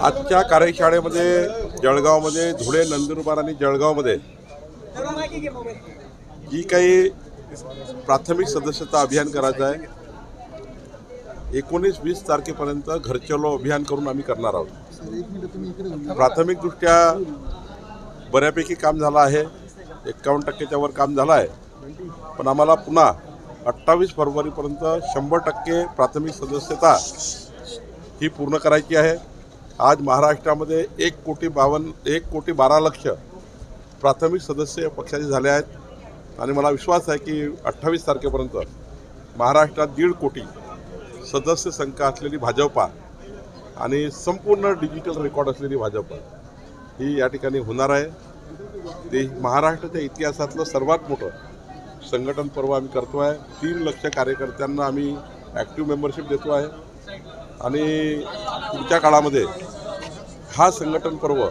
आजच्या कार्यशाळेमध्ये जळगावमध्ये धुळे नंदुरबार आणि जळगावमध्ये जी काही प्राथमिक सदस्यता अभियान करायचं आहे एकोणीस वीस तारखेपर्यंत घरचलो अभियान करून आम्ही करणार आहोत. प्राथमिकदृष्ट्या बऱ्यापैकी काम झालं आहे एक्कावन्न टक्केच्यावर वर काम झालं आहे. पण आम्हाला पुन्हा अठ्ठावीस फरवरीपर्यंत शंभर टक्के प्राथमिक सदस्यता ही पूर्ण करायची आहे. आज महाराष्ट्रामध्ये एक कोटी बावन्न एक कोटी बारा लक्ष प्राथमिक सदस्य पक्षाचे झाले आहेत. आणि मला विश्वास आहे की अठ्ठावीस तारखेपर्यंत महाराष्ट्रात दीड कोटी सदस्य संख्या असलेली भाजपा आणि संपूर्ण डिजिटल रेकॉर्ड असलेली भाजपा ही या ठिकाणी होणार आहे. ते महाराष्ट्राच्या इतिहासातलं सर्वात मोठं संघटन पर्व आम्ही करतो आहे तीन लक्ष कार्यकर्त्यांना आम्ही ॲक्टिव्ह मेंबरशिप देतो आहे आणि पुढच्या काळामध्ये हा संघटन पर्व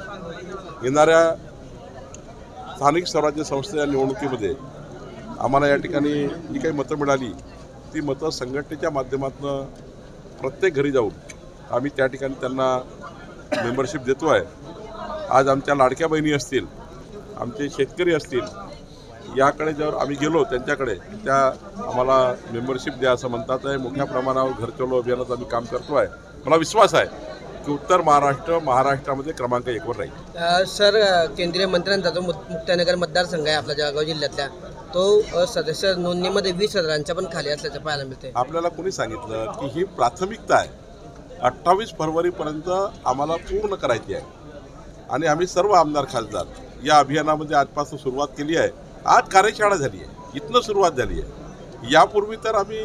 येणाऱ्या स्थानिक स्वराज्य संस्थेच्या निवडणुकीमध्ये आम्हाला या ठिकाणी जी काही मतं मिळाली ती मतं संघटनेच्या माध्यमातून प्रत्येक घरी जाऊन आम्ही त्या ठिकाणी त्यांना मेंबरशिप देतो आहे आज आमच्या लाडक्या बहिणी असतील आमचे शेतकरी असतील याकडे जर आम्ही गेलो त्यांच्याकडे त्या आम्हाला मेंबरशिप द्या असं म्हणतात आहे. मोठ्या प्रमाणावर घरचलो अभियानात आम्ही काम करतो आहे. मला विश्वास आहे की उत्तर महाराष्ट्र महाराष्ट्रामध्ये क्रमांक एकवर राहील. सर केंद्रीय मंत्र्यांचा जो मुक्ताईनगर मतदारसंघ आहे आपला जळगाव जिल्ह्यातल्या तो सदस्य नोंदणीमध्ये वीस हजारांच्या पण खाली असल्याचं पाहायला मिळते आपल्याला कोणी सांगितलं की ही प्राथमिकता आहे. अठ्ठावीस फरवरीपर्यंत आम्हाला पूर्ण करायची आहे. आणि आम्ही सर्व आमदार खासदार या अभियानामध्ये आजपासून सुरुवात केली आहे. आज कार्यशाळा झाली आहे. इथनं सुरुवात झाली आहे. यापूर्वी तर आम्ही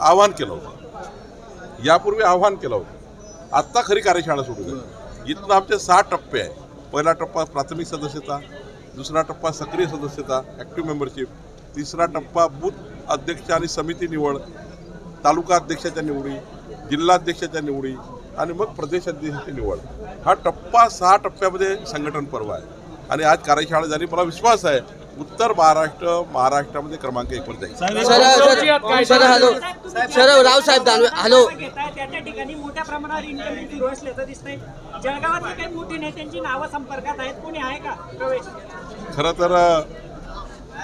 आव्हान केलं होतं. यापूर्वी आव्हान केलं होतं. आत्ता खरी कार्यशाळा सुरू झाली. इथनं आमचे सहा टप्पे आहे पहिला टप्पा प्राथमिक सदस्यता दुसरा टप्पा सक्रिय सदस्यता ॲक्टिव्ह मेंबरशिप तिसरा टप्पा बूथ अध्यक्ष आणि समिती निवड तालुका अध्यक्षाच्या निवडी जिल्हाध्यक्षाच्या निवडी आणि मग प्रदेशाध्यक्षाची निवड. हा टप्पा सहा टप्प्यामध्ये संघटन पर्व आहे. आणि आज कार्यशाळा झाली. मला विश्वास आहे उत्तर महाराष्ट्र महाराष्ट्रामध्ये क्रमांक एकवर जाईल sir sir sir hello. Sir Raosaheb Danve hello. त्या त्या ठिकाणी मोठ्या प्रमाणावर इंटरव्ह्यू सुरू असल्याचं दिसतंय. जळगावातली काही मोठी नेत्यांची नावं संपर्कात आहेत कोणी आहे का? प्रवेश. खरं तर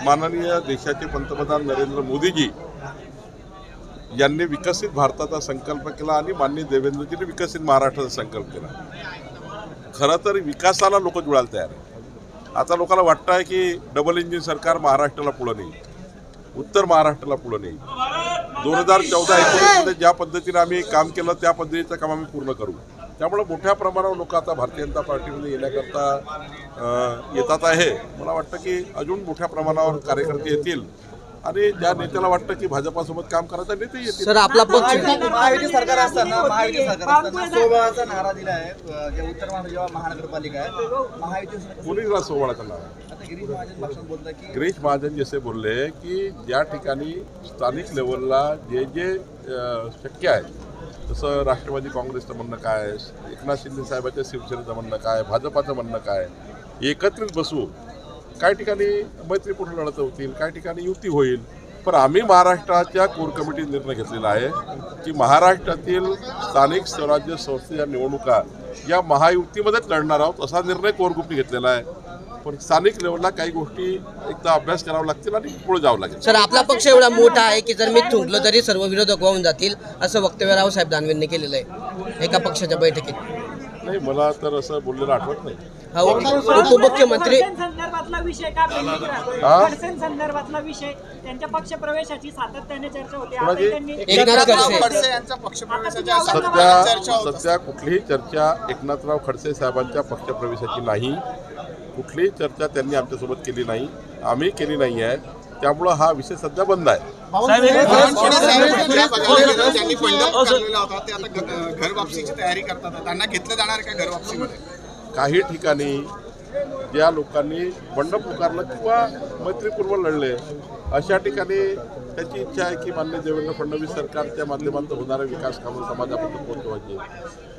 माननीय देशाचे पंतप्रधान नरेंद्र मोदीजी यांनी विकसित भारताचा संकल्प केला आणि माननीय देवेंद्रजींनी विकसित महाराष्ट्राचा संकल्प केला. खरं तर विकासाला लोक जुळायला तयार आहे आता लोकांना वाटतं आहे की डबल इंजिन सरकार महाराष्ट्राला पुढं नाही उत्तर महाराष्ट्राला पुढं नाही दोन हजार चौदा एकोणीसमध्ये ज्या पद्धतीने आम्ही काम केलं त्या पद्धतीचं काम आम्ही पूर्ण करू. त्यामुळे मोठ्या प्रमाणावर लोक आता भारतीय जनता पार्टीमध्ये येण्याकरता येतात आहे. मला वाटतं की अजून मोठ्या प्रमाणावर कार्यकर्ते येतील. आणि ज्या नेत्याला वाटतं की भाजपासोबत काम करायचं नेते येतील. सर आपला पक्ष. महायुती सरकार असताना महायुती सरकार असताना सोबळाचा नारा दिला आहे अ, जे उत्तर महाराष्ट्र जेव्हा महानगरपालिका आहे महायुती सरकार- कोणी सोहळा आता गिरीश महाजन भाषण बोलतात की गिरीश महाजन जसे बोलले की ज्या ठिकाणी स्थानिक लेवलला जे जे अ, शक्य आहे जसं राष्ट्रवादी काँग्रेसचं म्हणणं काय आहे एकनाथ शिंदे साहेबांच्या शिवसेनेचं म्हणणं काय भाजपाचं म्हणणं काय एकत्रित बसू काही ठिकाणी मैत्रीपूर्ण लढत होतील काही ठिकाणी युती होईल पण आम्ही महाराष्ट्राच्या कोर कमिटीने निर्णय घेतलेला आहे की महाराष्ट्रातील स्थानिक स्वराज्य संस्थेच्या निवडणुका या महायुतीमध्येच लढणार आहोत असा निर्णय कोर ग्रुपने घेतलेला आहे. पण स्थानिक लेवलला काही गोष्टी एकदा अभ्यास करावा लागतील आणि पुढे जावं लागेल. सर आपला पक्ष एवढा मोठा आहे की जर मी थुंकलो तरी सर्व विरोधक वाहून जातील असं वक्तव्य रावसाहेब दानवेंनी केलेलं आहे एका पक्षाच्या बैठकीत. नाही मला तर असं बोललेलं आठवत नाही. हा उप- उपमुख्यमंत्री संदर्भातला विषय का? खडसें संदर्भातला विषय त्यांच्या पक्ष प्रवेशाची सातत्याने चर्चा होते. कोणाची? आता त्यांनी एकनाथ खडसे. खडसे यांचा पक्षप्रवेशाच्या सध्या चर्चा होत सध्या कुठलीही चर्चा एकनाथराव खडसे साहेबांच्या पक्षप्रवेशाची नाही. कुठलीही चर्चा त्यांनी आमच्यासोबत केली नाही. आम्ही केली नाही आहे त्यामुळं हा विषय सध्या बंद आहे. ज्यांनी बंडप चाललेला होता. ते आता घ- घर वापसीची तयारी करतात. त्यांना घेतलं जाणार का घर वापसीमध्ये? काही ठिकाणी ज्या लोकांनी बंड पुकारलं किंवा मैत्रीपूर्व लढले अशा ठिकाणी त्याची इच्छा आहे की मान्य देवेंद्र फडणवीस सरकारच्या माध्यमातून होणारे विकास कामं समाजापर्यंत पोहोचवायचे.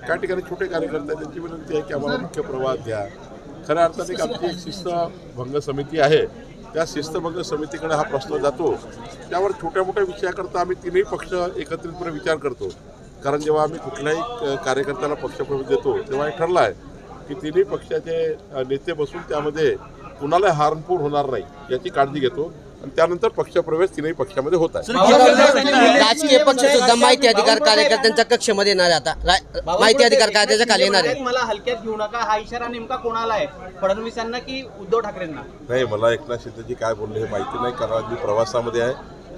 काही ठिकाणी छोटे कार्यकर्ते आहेत, त्यांची विनंती आहे की आम्हाला मुख्य प्रवाहात द्या. खऱ्या अर्थाने एक आमची एक शिस्तभंग समिती आहे. त्या शिस्तभंग समितीकडे हा प्रश्न जातो त्यावर छोट्या मोठ्या विषयाकरता आम्ही तिन्ही पक्ष एकत्रितपणे विचार करतो. कारण जेव्हा आम्ही कुठल्याही कार्यकर्त्याला पक्षप्रवेश देतो तेव्हा हे ठरलं आहे की तिन्ही पक्षाचे नेते बसून त्यामध्ये कुणाला हार्मफुल होणार नाही याची काळजी घेतो. आणि त्यानंतर पक्षप्रवेश तिन्ही पक्षामध्ये होत आहे. राजकीय पक्ष सुद्धा माहिती अधिकार कार्यकर्त्यांच्या कक्षमध्ये येणार आहे आता. माहिती अधिकार कायद्याच्या खाली येणार आहे मला हलक्यात घेऊ नका. हा इशारा नेमका कोणाला आहे? फडणवीस यांना की उद्धव ठाकरेंना? नाही मला एकनाथ शिंदेजी काय बोलले हे माहिती नाही कारण आज मी प्रवासामध्ये आहे.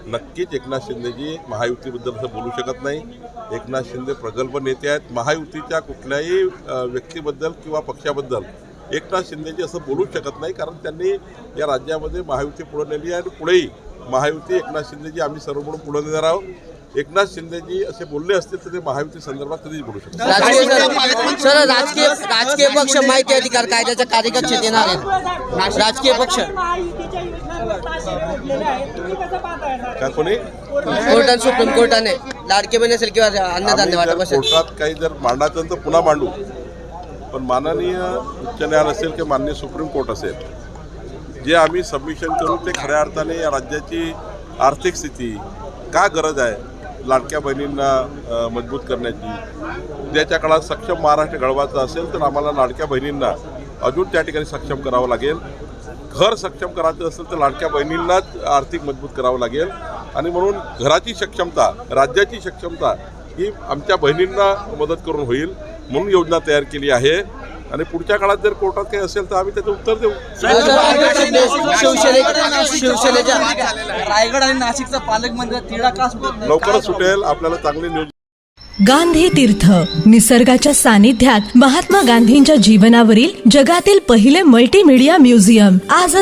नक्कीच एकनाथ शिंदेजी महायुतीबद्दल असं बोलू शकत नाही. एकनाथ शिंदे प्रगल्भ नेते आहेत. महायुतीच्या कुठल्याही व्यक्तीबद्दल किंवा पक्षाबद्दल एकनाथ शिंदेजी असं बोलूच शकत नाही कारण त्यांनी या राज्यामध्ये महायुती पुढे नेली आहे आणि पुढेही महायुती एकनाथ शिंदेजी आम्ही सर्व म्हणून पुढे नेणार आहोत. एकनाथ शिंदेजी असे बोलले असतील तर ते महायुती संदर्भात कधीच बोलू शकतात राजकीय सर- राजकीय राजकीय पक्ष माहिती अधिकार कायद्याच्या कार्यकक्षेत येणार आहेत राजकीय पक्ष महायुतीच्या योजनांवर ताशेरे ओढलेले आहेत तुम्ही कसं पाहताय सर? का कोणी? कोर्टाने सुप्रीम कोर्टाने लाडके बहीण असेल किंवा अन्नधान्य वाटप असेल. कोर्टात काही जर मांडायचं तर पुन्हा मांडू. पण माननीय उच्च न्यायालय असेल किंवा माननीय सुप्रीम कोर्ट असेल जे आम्ही सबमिशन करू ते खऱ्या अर्थाने या राज्याची आर्थिक स्थिती का गरज आहे लाडक्या बहिणींना मजबूत करण्याची उद्याच्या काळात सक्षम महाराष्ट्र घडवायचा असेल तर आम्हाला लाडक्या बहिणींना अजून त्या ठिकाणी सक्षम करावं लागेल. घर सक्षम करायचं असेल तर लाडक्या बहिणींनाच आर्थिक मजबूत करावं लागेल. आणि म्हणून घराची सक्षमता राज्याची सक्षमता ही आमच्या बहिणींना मदत करून होईल. म्हणून योजना तयार केली आहे. आणि पुढच्या काळात जर कोर्टात काही असेल तर आम्ही त्याचं उत्तर देऊ. रायगड आणि नाशिकचा पालकमंत्री तिढा का लवकरच सुटेल. आपल्याला चांगली न्यूज. गांधी तीर्थ निसर्गाच्या सानिध्यात महात्मा गांधींच्या जीवनावरील जगातील पहिले मल्टीमीडिया म्युझियम आज